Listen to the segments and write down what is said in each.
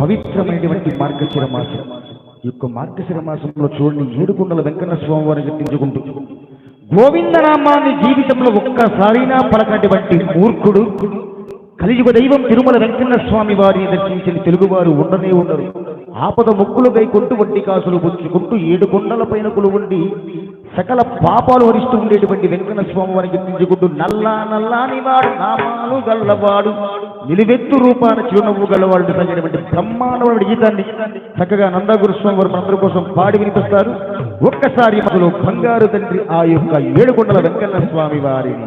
పవిత్రమైనటువంటి మార్గశిర మాసం ఈ యొక్క మార్గశిర మాసంలో చూడండి ఏడుకొండల వెంకన్న స్వామి వారిని కట్టించుకుంటూ గోవిందనామాన్ని జీవితంలో ఒక్కసారైనా పలకటువంటి మూర్ఖుడు. కలియుగ దైవం తిరుమల వెంకన్న స్వామి వారిని దర్శించిన తెలుగువారు ఉండనే ఉండరు. ఆపద ముక్కులు గైకుంటూ వడ్డీ కాసులు పుచ్చుకుంటూ ఏడు కొండల పైన ఉండి సకల పాపాలు వరిస్తూ ఉండేటువంటి వెంకన్న స్వామి వారికి గుర్తించుకుంటూ నల్లా నల్లాని వాడు నామాలు గల్లవాడు నిలువెత్తు రూపాన చిరునవ్వు గల్లవాడు తగినటువంటి బ్రహ్మాండమైన గీతాన్ని చక్కగా నందగురు స్వామి వారు మనందరి కోసం పాడి వినిపిస్తారు. ఒక్కసారి మొదలు బంగారు తండ్రి ఆ యొక్క ఏడుకొండల వెంకన్న స్వామి వారిని.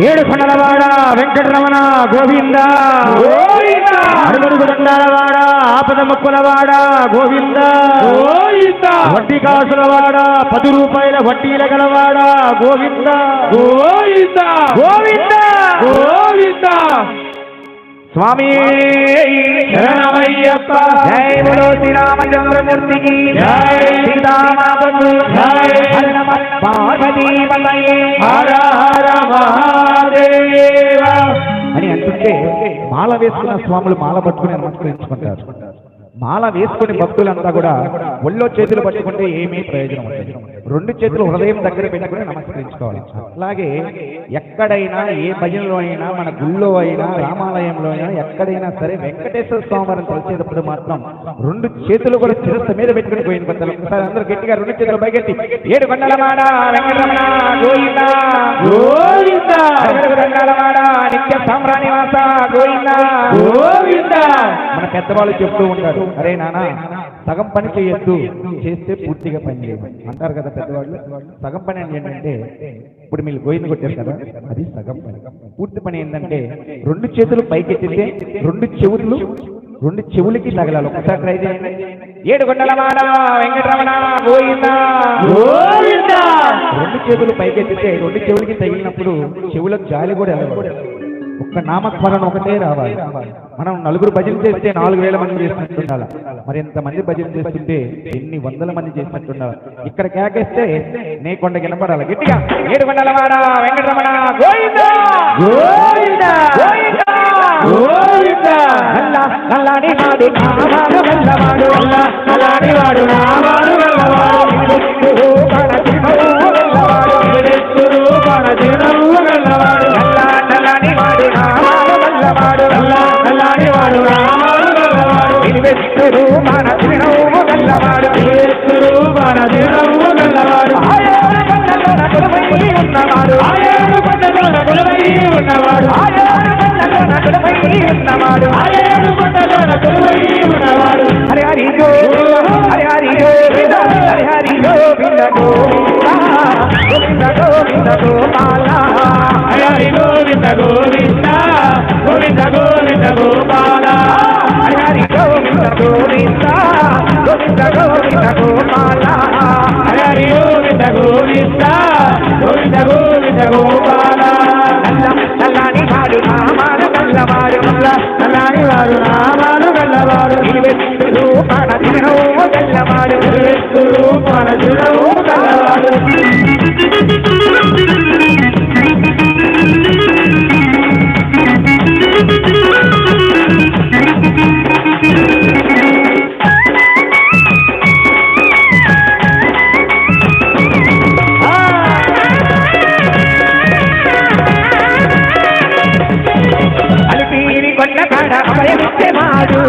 ఏడు కొండలవాడ వెంకటరమణ గోవింద అడుగడుగు దండాలవాడ ఆపద మొక్కులవాడ గోవింద వడ్డీ కాసులవాడ పది రూపాయల వడ్డీల గలవాడ గోవింద గోవింద స్వామి శరణమయ్యప్ప. జై బలో శ్రీరామచంద్రమూర్తికి జై. సీతామాతకు జై. పార్వతీ. హర హర అంటుంటే మాల వేసుకున్న స్వాములు మాల పట్టుకుని నమస్కరించుకుంటారు మాల వేసుకుని భక్తులంతా కూడా ఒళ్ళో చేతులు పట్టుకుంటే ఏమీ ప్రయోజనం ఉండదు. రెండు చేతులు హృదయం దగ్గర పెట్టుకుని నమస్కరించుకోవాలి. అలాగే ఎక్కడైనా ఏ భజనలో అయినా మన గుళ్ళో అయినా రామాలయంలో అయినా ఎక్కడైనా సరే వెంకటేశ్వర స్వామి వారిని తలిచేటప్పుడు మాత్రం రెండు చేతులు కూడా శిరస్సు మీద పెట్టుకుని పోయిన పెద్దలు ఒకసారి అందరూ గట్టిగా రెండు చేతులు పైకెత్తి ఏడు కొండల మాడ వెంకటరమణ గోవిందా గోవింద. అడుగడుగు దండాలవాడ నిత్య గోవింద మన పెద్దవాళ్ళు చెప్తూ ఉంటారు అరే నాన్న సగం పని చేయొద్దు చేస్తే పూర్తిగా పని చేయాలి అంటారు కదా పెద్దవాళ్ళు సగం పని అంటే ఏంటంటే ఇప్పుడు మీరు గోయింది కొట్టారు కదా అది సగం పని. పూర్తి పని ఏంటంటే రెండు చేతులు పైకెత్తితే రెండు చెవులు రెండు చెవులకి తగలాలి. ఒకసారి ట్రై చేయండి. ఏడు కొండల మాడ వెంకటరమణ గోవింద. రెండు చేతులు పైకెత్తితే రెండు చెవులకి తగిలినప్పుడు చెవులకు జాలి కూడా వెళ్ళకూడదు. ఒక్క నామస్మరణ ఒకటే రావాలి. మనం నలుగురు భజన చేస్తే నాలుగు వేల మంది చేసినట్టుండాలి? మరి ఎంత మంది భజన చేస్తుంటే ఎన్ని వందల మంది చేసినట్టుండాలి? ఇక్కడ కేకేస్తే నే కొండ వినపడాలి గట్టిగా. ఏడు వాడ వెంకటరమణ గోవిందా! గోవింద! గోవిందా! గోవింద! నల్ల నల్లాడి నల్లాడి వాడు నామాలు కొండలోన ఉన్నవాడు ఉన్నవాడు హరి హరి గో హరి హరి గో హరి హరి గోవింద గోవింద గోవింద గోవింద గోపాల. హరి గోవింద గోవింద గోవింద. కాడ అభయమిచ్చేవాడు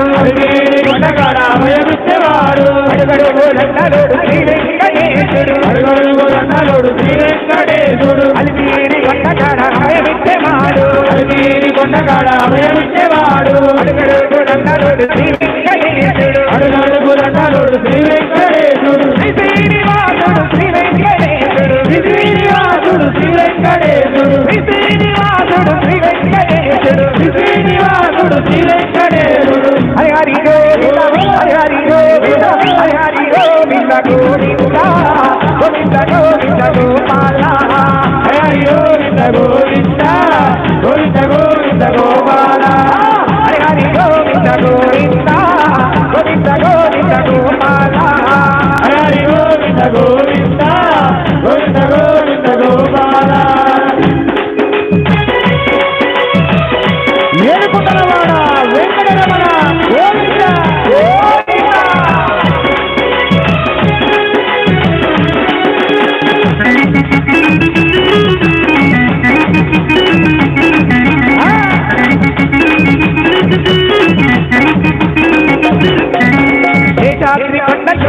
కొండగాడ అభయమిచ్చేవాడు అడుగడుగు లండలోడు శ్రీ వెంకటేశుడు అడుగడుగు రంగలోడు శ్రీ వెంకటేశుడు అలిపీరి కాడ అభయమిచ్చేవాడు అడిగేరి కొండగాడ అభయమిచ్చేవాడు అడుగడుగు లండలోడు శ్రీ శ్రీనివాసుడు శ్రీ వెంకటేశుడు హరి హరి గోవింద హరి హరి గోవింద హరి హరి గోవింద గోవింద గోవింద గోవింద గోపాల. హరి గోవింద గోవింద గోవింద గోవింద గోపాల.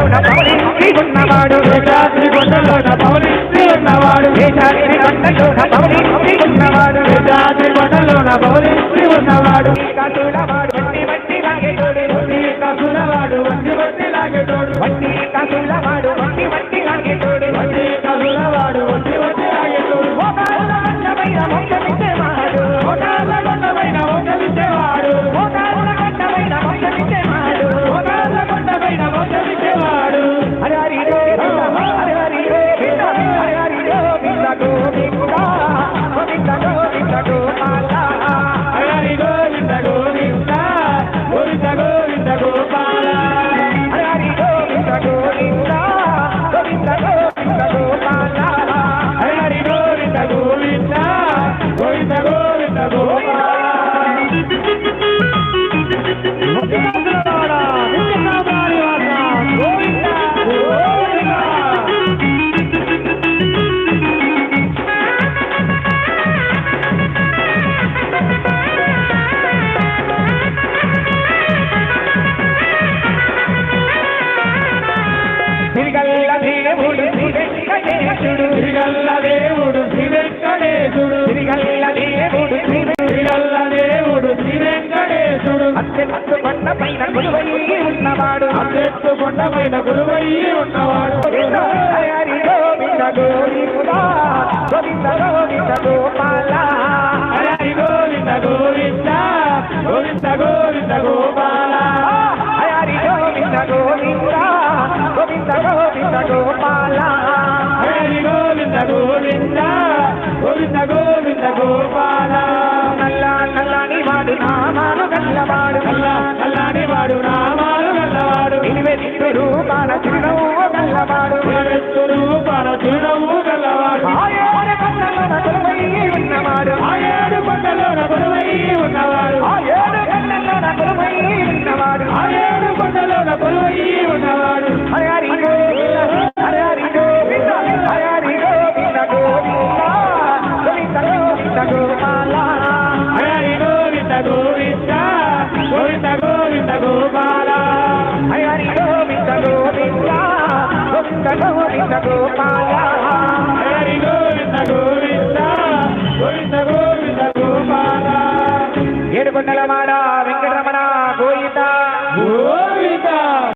గుండెలోన పౌలించి ఉన్నవాడు వేషాద్రి గుండెలోన పౌలించి ఉన్నవాడు వేషాద్రి గుండెలోన పౌలించి ఉన్నవాడు వేషాద్రి గుండెలోన పౌలించి ఉన్నవాడు గురువయ్యి ఉన్నవాడు. అంతెత్తు కొండపైన గురువయ్యి ఉన్నవాడు. హరి గోవింద గోవింద గోవింద గోవింద గోపాల. హరి గోవింద గోవింద గోవింద గోవింద గోపాల. హరి గోవింద గోవింద గోవింద గోవింద గోపాల. హరి గోవింద గోవింద గోవింద గోవింద గోపాల. నల్ల నల్లని వాడు నామాను గల్లవాడు నల్ల వాడు నామాలు గల్లవాడు. నిలువెత్తు రూపాన చిరునవ్వు గల్లవాడు. గోవింద గోవింద గోపాల హరి గోవింద గోవింద గోవింద గోవింద గోపాల ఏడుకొండల